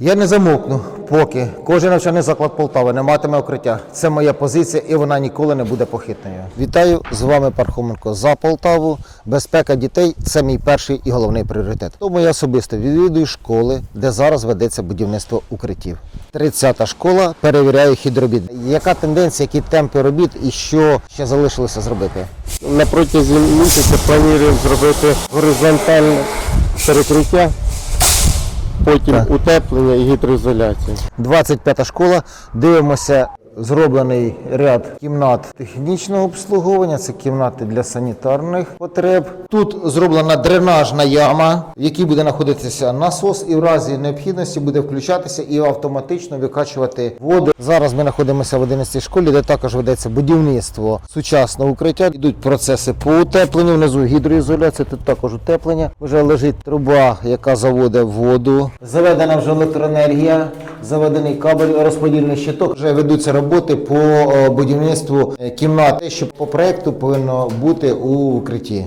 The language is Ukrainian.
Я не замовкну, поки кожен навчальний заклад Полтави не матиме укриття. Це моя позиція, і вона ніколи не буде похитною. Вітаю з вами Пархоменко за Полтаву. Безпека дітей це мій перший і головний пріоритет. Тому я особисто відвідую школи, де зараз ведеться будівництво укриттів. 30-та школа перевіряє хід робіт. Яка тенденція, які темпи робіт і що ще залишилося зробити? На протязі місяця плануємо зробити горизонтальне перекриття, потім утеплення і гідроізоляція. 25-та школа. Дивимося зроблений ряд кімнат технічного обслуговування. Це кімнати для санітарних потреб. Тут зроблена дренажна яма, в якій буде знаходитися насос, і в разі необхідності буде включатися і автоматично викачувати воду. Зараз ми знаходимося в 11 школі, де також ведеться будівництво сучасного укриття. Йдуть процеси по утепленню. Внизу гідроізоляція, тут також утеплення. Вже лежить труба, яка заводить воду. Заведена вже електроенергія, заведений кабель, розподільний щиток. Вже ведуться роботи по е, будівництву кімнати, кімнат, те, що по проекту повинно бути у укритті.